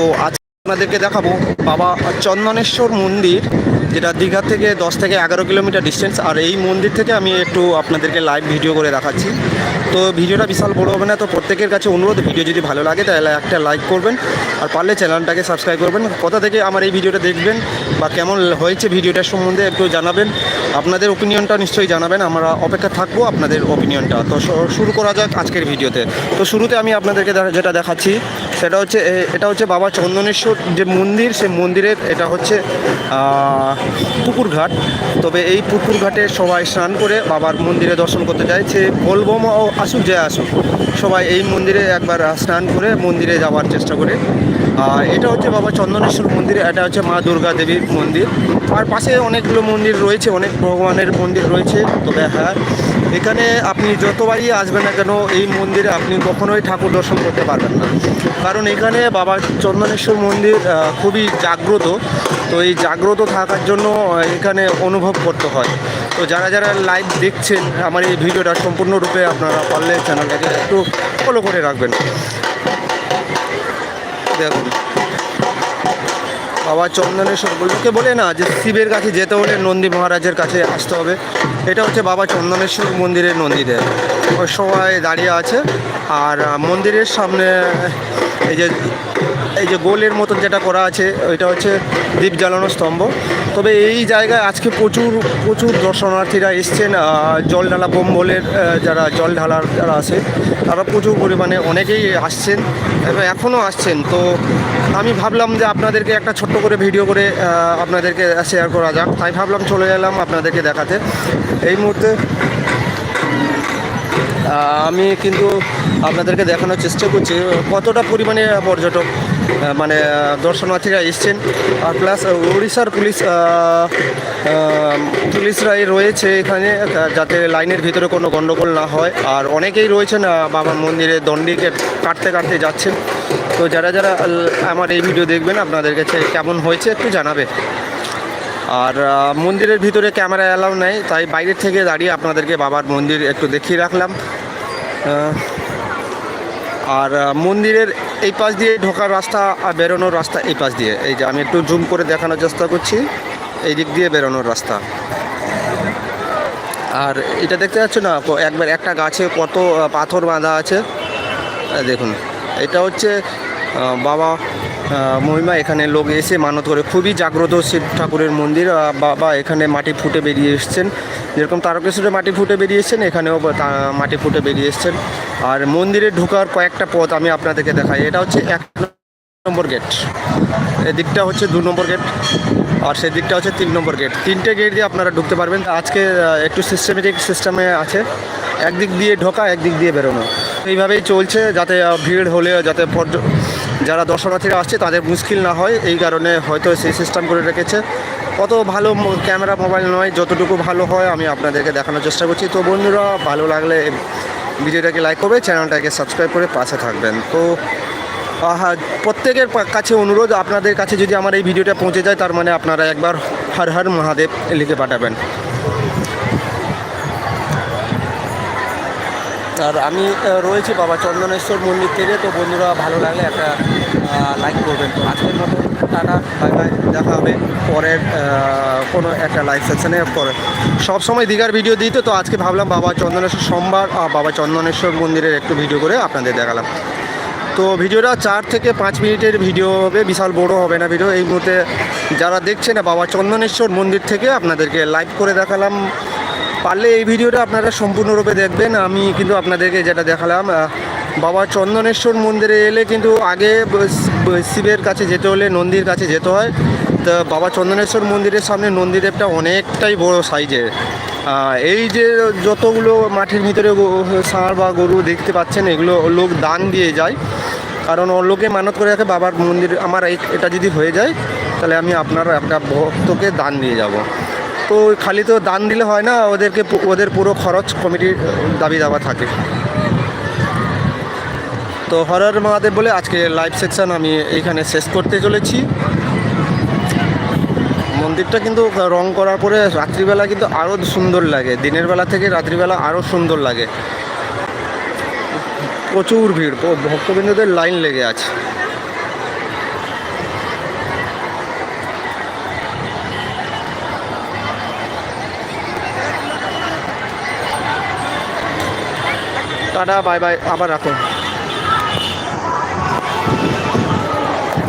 তো আজ আপনাদেরকে দেখাবো বাবা চন্দনেশ্বর মন্দির, যেটা দীঘা থেকে দশ থেকে এগারো কিলোমিটার ডিস্টেন্স আর এই মন্দির থেকে আমি একটু আপনাদেরকে লাইভ ভিডিও করে দেখাচ্ছি। তো ভিডিওটা বিশাল বড় হবে না, তো প্রত্যেকের কাছে অনুরোধ ভিডিও যদি ভালো লাগে তাহলে একটা লাইক করবেন, আর পারলে চ্যানেলটাকে সাবস্ক্রাইব করবেন। কোথা থেকে আমার এই ভিডিওটা দেখবেন বা কেমন হয়েছে ভিডিওটার সম্বন্ধে একটু জানাবেন। আপনাদের ওপিনিয়নটা নিশ্চয়ই জানাবেন, আমরা অপেক্ষা থাকব আপনাদের ওপিনিয়নটা তো শুরু করা যাক আজকের ভিডিওতে তো। শুরুতে আমি আপনাদেরকে যেটা দেখাচ্ছি সেটা হচ্ছে এটা হচ্ছে বাবা চন্দনেশ্বর যে মন্দির সে মন্দিরের, এটা হচ্ছে পুকুরঘাট। তবে এই পুকুরঘাটে সবাই স্নান করে বাবার মন্দিরে দর্শন করতে যায়। সে বলবম ও আসুক যে আসুক। সবাই এই মন্দিরে একবার স্নান করে মন্দিরে যাওয়ার চেষ্টা করে। এটা হচ্ছে বাবা চন্দনেশ্বর মন্দির, এটা হচ্ছে মা দুর্গা দেবীর মন্দির। আর পাশে অনেকগুলো মন্দির রয়েছে, অনেক ভগবানের মন্দির রয়েছে। তবে হ্যাঁ এখানে আপনি যতবারই আসবেন না কেন, এই মন্দিরে আপনি কখনোই ঠাকুর দর্শন করতে পারবেন না। কারণ এখানে বাবা চন্দনেশ্বর মন্দির খুবই জাগ্রত। তো এই জাগ্রত থাকার জন্য এখানে অনুভব করতে হয়। তো যারা যারা লাইভ দেখছেন, আমার এই ভিডিওটা সম্পূর্ণরূপে আপনারা পারলে চ্যানেলটাকে একটু ফলো করে রাখবেন। দেখুন। বাবা চন্দনেশ্বর লোকে বলে না, যে শিবের কাছে যেতে হলে নন্দী মহারাজের কাছে আসতে হবে। এটা হচ্ছে বাবা চন্দনেশ্বর মন্দিরের নন্দীদেব। সবাই দাঁড়িয়ে আছে। আর মন্দিরের সামনে এই যে এই যে গোলের মতন যেটা করা আছে, ওইটা হচ্ছে দ্বীপ জ্বালানো স্তম্ভ। তবে এই জায়গায় আজকে প্রচুর প্রচুর দর্শনার্থীরা এসছেন জল ঢালা বোম্বলের যারা জল ঢালার যারা আছে, তারা প্রচুর পরিমাণে অনেকেই আসছেন এবং এখনও আসছেন। তো আমি ভাবলাম যে আপনাদেরকে একটা ছোট্ট করে ভিডিও করে আপনাদেরকে শেয়ার করা যাক। তাই ভাবলাম চলে এলাম আপনাদেরকে দেখাতে। এই মুহূর্তে আমি কিন্তু আপনাদেরকে দেখানোর চেষ্টা করছি, কতটা পরিমাণে পর্যটক মানে দর্শনার্থীরা এসছেন, আর প্লাস উড়িষ্যার পুলিশ পুলিশরাই রয়েছে এখানে যাতে লাইনের ভিতরে কোনো গণ্ডগোল না হয়। আর অনেকেই রয়েছেন বাবা মন্দিরে দণ্ডিকে কাটতে কাটতে যাচ্ছেন। তো যারা যারা আমার এই ভিডিও দেখবেন, আপনাদের কাছে কেমন হয়েছে একটু জানাবে আর মন্দিরের ভিতরে ক্যামেরা অ্যালাউ নেই, তাই বাইরের থেকে দাঁড়িয়ে আপনাদেরকে বাবার মন্দির একটু দেখিয়ে রাখলাম। আর মন্দিরের এই পাশ দিয়ে ঢোকার রাস্তা আর বেরোনোর রাস্তা এই পাশ দিয়ে। এই যে আমি একটু জুম করে দেখানোর চেষ্টা করছি, এই দিক দিয়ে বেরোনোর রাস্তা। আর এটা দেখতে পাচ্ছ না একবার একটা গাছে কত পাথর বাঁধা আছে। দেখুন, এটা হচ্ছে বাবা মহিমা, এখানে লোক এসে মানত করে। খুবই জাগ্রত শিব ঠাকুরের মন্দির। বাবা এখানে মাটি ফুটে বেরিয়ে এসছেন। যেরকম তারকেশ্বরে মাটি ফুটে বেরিয়ে এসছেন, এখানেও মাটি ফুটে বেরিয়ে এসছেন। আর মন্দিরে ঢোকার কয়েকটা পথ আমি আপনাদেরকে দেখাই। এটা হচ্ছে এক নম্বর গেট। এদিকটা হচ্ছে দু নম্বর গেট আর সেদিকটা হচ্ছে তিন নম্বর গেট। তিনটে গেট দিয়ে আপনারা ঢুকতে পারবেন। আজকে একটু সিস্টেমেটিক সিস্টেমে আছে। একদিক দিয়ে ঢোকা, একদিক দিয়ে বেরোনো। এইভাবেই চলছে যাতে ভিড় হলে, যাতে যারা দর্শনার্থীরা আসছে, তাদের মুশকিল না হয়। এই কারণে হয়তো সেই সিস্টেম করে রেখেছে। অত ভালো ক্যামেরা মোবাইল নয়, যতটুকু ভালো হয় আমি আপনাদেরকে দেখানোর চেষ্টা করছি। তো বন্ধুরা, ভালো লাগলে ভিডিওটাকে লাইক করবে চ্যানেলটাকে সাবস্ক্রাইব করে পাশে থাকবেন। তো প্রত্যেকের কাছে অনুরোধ, আপনাদের কাছে যদি আমার এই ভিডিওটা পৌঁছে যায়, তার মানে আপনারা একবার হর হর মহাদেব লিখে পাঠাবেন। আর আমি রয়েছি বাবা চন্দনেশ্বর মন্দির থেকে, তো বন্ধুরা ভালো লাগলে একটা লাইক করবেন। তো আজকের মতো টাটা বাই বাই দেখা হবে পরের কোনো একটা লাইভ সেকশনে পরে। সব সময় দীঘার ভিডিও দিই তো আজকে ভাবলাম বাবা চন্দনেশ্বর সোমবার বাবা চন্দনেশ্বর মন্দিরের একটু ভিডিও করে আপনাদের দেখালাম। তো ভিডিওটা চার থেকে পাঁচ মিনিটের ভিডিও হবে, বিশাল বড় হবে না ভিডিও এই মুহূর্তে যারা দেখছে না বাবা চন্দনেশ্বর মন্দির থেকে, আপনাদেরকে লাইভ করে দেখালাম। পারলে এই ভিডিওটা আপনারা সম্পূর্ণরূপে দেখবেন। আমি কিন্তু আপনাদেরকে যেটা দেখালাম বাবা চন্দনেশ্বর মন্দিরে এলে কিন্তু আগে শিবের কাছে যেতে হলে নন্দীর কাছে যেতে হয়। তো বাবা চন্দনেশ্বর মন্দিরের সামনে নন্দীদেবটা অনেকটাই বড় সাইজের। এই যে যতগুলো মাঠের ভিতরে ষাঁড় বা গরু দেখতে পাচ্ছেন, এগুলো লোক দান দিয়ে যায়। কারণ লোকে মানত করে রাখে, বাবার মন্দির, আমার এটা যদি হয়ে যায়, তাহলে আমি আপনার একটা ভক্তকে দান দিয়ে যাব। তো খালি তো দান দিলে হয় না, ওদেরকে ওদের পুরো খরচ কমিটির দাবি দাবা থাকে। তো হরর মহাদেব বলে আজকে লাইভ সেকশন আমি এইখানে শেষ করতে চলেছি। মন্দিরটা কিন্তু রং করার পরে রাত্রিবেলা কিন্তু আরও সুন্দর লাগে। দিনের বেলা থেকে রাত্রিবেলা আরও সুন্দর লাগে। প্রচুর ভিড় ভক্তবৃন্দদের লাইন লেগে আছে। টাটা বাই বাই আবার রাখো।